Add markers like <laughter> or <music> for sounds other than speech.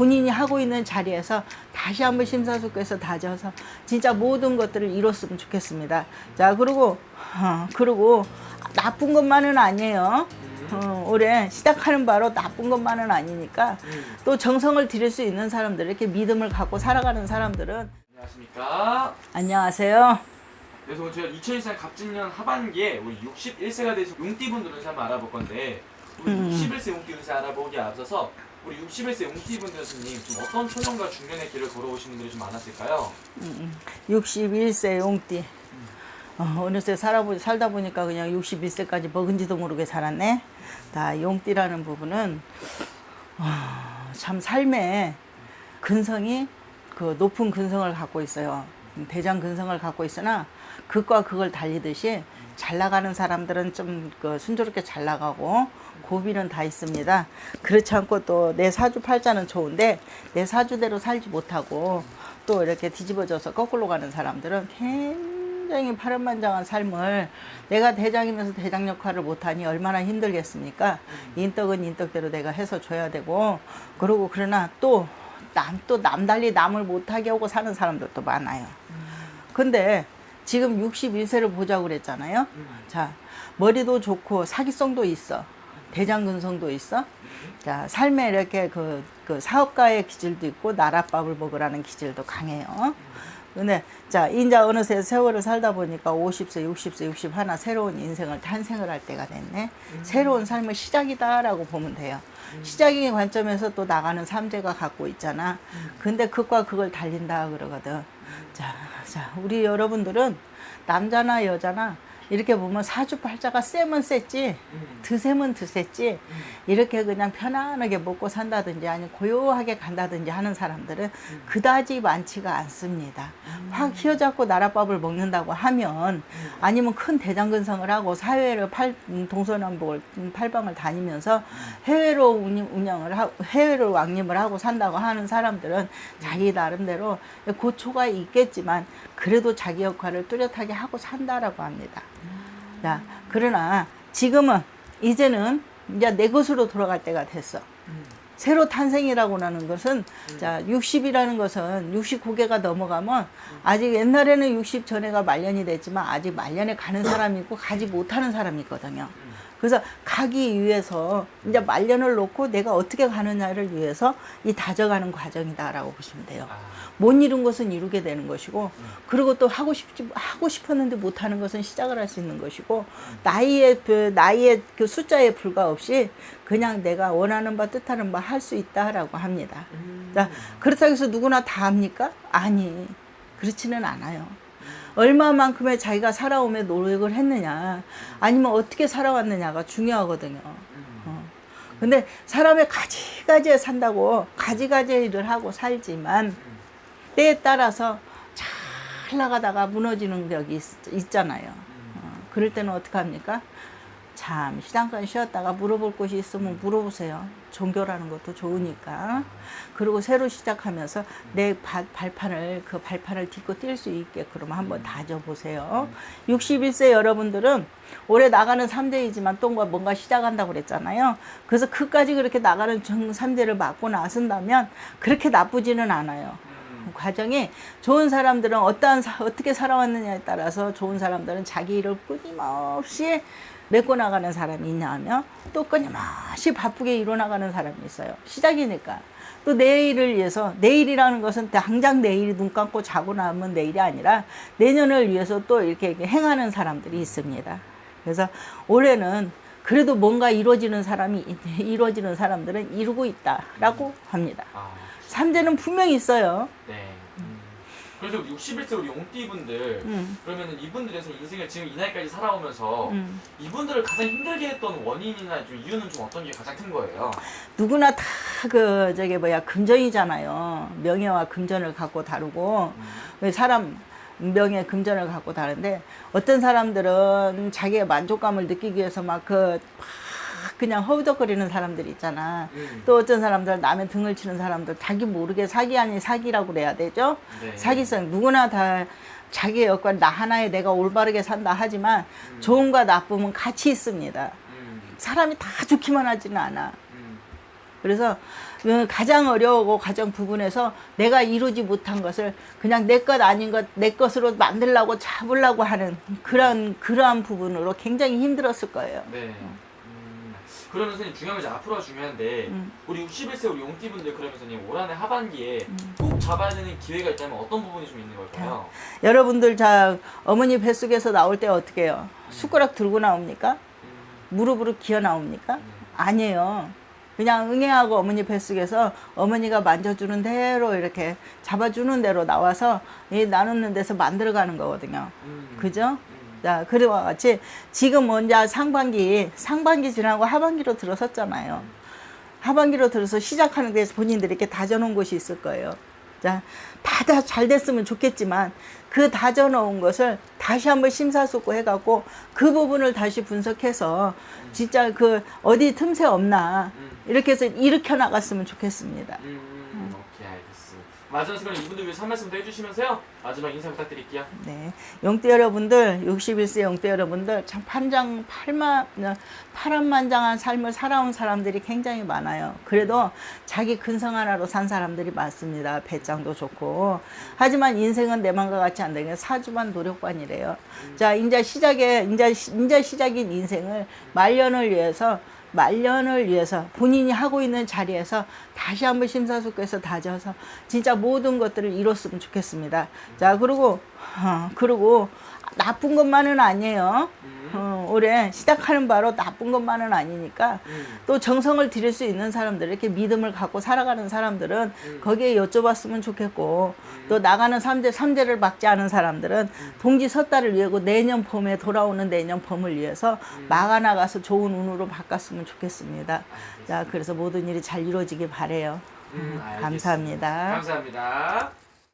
본인이 하고 있는 자리에서 다시 한번 심사숙고해서 다져서 진짜 모든 것들을 이뤘으면 좋겠습니다. 자 그리고 어, 그리고 나쁜 것만은 아니에요. 어, 올해 시작하는 바로 나쁜 것만은 아니니까 또 정성을 들일 수 있는 사람들 이렇게 믿음을 갖고 살아가는 사람들은 안녕하십니까. 안녕하세요. 그래서 오늘 저희가 2024년 갑진년 하반기에 우리 61세가 되신 용띠분들 운세 한번 알아볼 건데 우리 음. 61세 용띠 운세 알아보기에 앞서서 우리 61세 용띠분들 선생님 좀 어떤 초년과 중년의 길을 걸어오신 분들이 좀 많았을까요? 61세 용띠. 어, 어느새 살아보, 살다 보니까 그냥 61세까지 먹은지도 모르게 살았네. 다 용띠라는 부분은 어, 참 삶에 근성이 그 높은 근성을 갖고 있어요. 대장 근성을 갖고 있으나 극과 극을 달리듯이 잘 나가는 사람들은 좀 그 순조롭게 잘 나가고 고비는 다 있습니다. 그렇지 않고 또 내 사주 팔자는 좋은데 내 사주대로 살지 못하고 또 이렇게 뒤집어져서 거꾸로 가는 사람들은 굉장히 파란만장한 삶을 내가 대장이면서 대장 역할을 못하니 얼마나 힘들겠습니까? 인덕은 인덕대로 내가 해서 줘야 되고 그러고 그러나 또 남 또 남달리 남을 못하게 하고 사는 사람들도 많아요. 근데 지금 61세를 보자고 그랬잖아요. 자, 머리도 좋고 사기성도 있어. 대장근성도 있어. 자, 삶에 이렇게 그, 그 사업가의 기질도 있고 나랏밥을 먹으라는 기질도 강해요. 근데 자, 이제 어느새 세월을 살다 보니까 50세, 60세, 61 새로운 인생을 탄생을 할 때가 됐네. 새로운 삶의 시작이다라고 보면 돼요. 시작의 관점에서 또 나가는 삼재가 갖고 있잖아. 근데 극과 극을 달린다 그러거든. 자, 자, 우리 여러분들은 남자나 여자나 이렇게 보면 사주팔자가 세면 셌지 드세면 드셌지 이렇게 그냥 편안하게 먹고 산다든지 아니면 고요하게 간다든지 하는 사람들은 그다지 많지가 않습니다. 확 휘어잡고 나랏밥을 먹는다고 하면 아니면 큰 대장근성을 하고 사회를 팔 음, 동서남북을 음, 팔방을 다니면서 해외로 운영, 운영을 하고 해외로 왕림을 하고 산다고 하는 사람들은 자기 나름대로 고초가 있겠지만 그래도 자기 역할을 뚜렷하게 하고 산다라고 합니다. 자, 그러나 지금은 이제는 이제 내 것으로 돌아갈 때가 됐어. 새로 탄생이라고 하는 것은 자 60이라는 것은 69개가 넘어가면 아직 옛날에는 60 전에가 말년이 됐지만 아직 말년에 가는 사람이 있고 가지 못하는 사람이 있거든요. 그래서 가기 위해서 이제 말년을 놓고 내가 어떻게 가느냐를 위해서 이 다져가는 과정이다라고 보시면 돼요. 아, 못 이룬 것은 이루게 되는 것이고 그리고 또 하고 싶지 하고 싶었는데 못 하는 것은 시작을 할 수 있는 것이고 나이의 그 나이의 그 숫자에 불과 없이 그냥 내가 원하는 바 뜻하는 바 할 수 있다라고 합니다. 자 그렇다고 해서 누구나 다 합니까? 아니 그렇지는 않아요. 얼마만큼의 자기가 살아오며 노력을 했느냐 아니면 어떻게 살아왔느냐가 중요하거든요. 어. 근데 사람의 가지가지에 산다고 가지가지 일을 하고 살지만 때에 따라서 잘 나가다가 무너지는 격이 있, 잖아요 어, 그럴 때는 어떻게 합니까? 잠시 잠깐 쉬었다가 물어볼 곳이 있으면 물어보세요. 종교라는 것도 좋으니까. 그리고 새로 시작하면서 내 바- 발판을 그 발판을 딛고 뛸 수 있게 그럼 한번 다져보세요. 61세 여러분들은 올해 나가는 3대이지만 또 뭔가- 뭔가 시작한다고 그랬잖아요. 그래서 그까지 그렇게 나가는 정 3대를 맞고 나선다면 그렇게 나쁘지는 않아요. 과정이 좋은 사람들은 어떠한 사- 어떻게 살아왔느냐에 따라서 좋은 사람들은 자기 일을 끊임없이 메꿔 나가는 사람이 있냐 하면 또 끊임없이 바쁘게 이뤄 나가는 사람이 있어요. 시작이니까. 또 내일을 위해서 내일이라는 것은 당장 내일이 눈 감고 자고 나면 내일이 아니라 내년을 위해서 또 이렇게 행하는 사람들이 있습니다. 그래서 올해는 그래도 뭔가 이루어지는 사람이 <laughs> 이루어지는 사람들은 이루고 있다라고 합니다. 아, 삼재는 분명히 있어요. 네. 음. 그래서 61세 우리 용띠분들 음. 그러면은 이분들에서 인생을 지금 이 나이까지 살아오면서 음. 이분들을 가장 힘들게 했던 원인이나 좀 이유는 좀 어떤 게 가장 큰 거예요? 누구나 다 그 저기 뭐야 금전이잖아요. 명예와 금전을 갖고 다루고 왜 사람 명예 금전을 갖고 다른데 어떤 사람들은 자기의 만족감을 느끼기 위해서 막그 그냥 허우적거리는 사람들이 있잖아. 음. 또 어떤 사람들 남의 등을 치는 사람들 자기 모르게 사기 아닌 사기라고 그래야 되죠. 네. 사기성 누구나 다 자기의 역할 나 하나에 내가 올바르게 산다 하지만 좋음과 나쁨은 같이 있습니다. 음. 사람이 다 좋기만 하지는 않아. 음. 그래서 그 가장 어려우고 가장 부분에서 내가 이루지 못한 것을 그냥 내 것 아닌 것 내 것으로 만들려고 잡으려고 하는 그런 그러한 부분으로 굉장히 힘들었을 거예요. 네. 음, 그러면 선생님 중요한 건 이제 앞으로가 중요한데 음. 우리 61세 우리 용띠분들 그러면 선생님 올 한해 하반기에 음. 꼭 잡아야 되는 기회가 있다면 어떤 부분이 좀 있는 걸까요? 여러분들 자 어머니 뱃속에서 나올 때 어떻게 해요? 숟가락 들고 나옵니까? 음, 무릎으로 기어 나옵니까? 음, 아니에요. 그냥 응애하고 어머니 뱃속에서 어머니가 만져주는 대로 이렇게 잡아주는 대로 나와서 이 나누는 데서 만들어가는 거거든요. 음, 그죠? 음, 자, 그와 같이 지금 먼저 상반기, 상반기 지나고 하반기로 들어섰잖아요. 하반기로 들어서 시작하는 데서 본인들이 이렇게 다져놓은 곳이 있을 거예요. 자, 다다잘 됐으면 좋겠지만 그 다져놓은 것을 다시 한번 심사숙고 해갖고 그 부분을 다시 분석해서 진짜 그 어디 틈새 없나 음, 이렇게 해서 일으켜 나갔으면 좋겠습니다. 음, 음, 오케이 알겠습니다. 마지막 그럼 이분들 위해서 한 말씀 더 해주시면서요. 마지막 인사 부탁드릴게요. 네. 용띠 여러분들, 61세 용띠 여러분들, 참 판장, 팔만, 파란만장한 삶을 살아온 사람들이 굉장히 많아요. 그래도 자기 근성 하나로 산 사람들이 많습니다. 배짱도 좋고. 하지만 인생은 내 맘과 같지 않다는 게 사주반 노력반이래요. 자, 이제 시작에, 시- 이제 시작인 인생을 말년을 위해서 말년을 위해서 본인이 하고 있는 자리에서 다시 한번 심사숙고해서 다져서 진짜 모든 것들을 이뤘으면 좋겠습니다. 자, 그리고, 어, 그리고 나쁜 것만은 아니에요. 음, 어, 올해 시작하는 바로 나쁜 것만은 아니니까 음, 또 정성을 들일 수 있는 사람들, 이렇게 믿음을 갖고 살아가는 사람들은 음. 거기에 여쭤봤으면 좋겠고, 또 나가는 삼재, 삼재를 막지 않은 사람들은 동지 섣달을 위하고 내년 봄에 돌아오는 내년 봄을 위해서 막아 나가서 좋은 운으로 바꿨으면 좋겠습니다. 자, 그래서 모든 일이 잘 이루어지길 바래요. 음, 알겠습니다. 감사합니다. 감사합니다.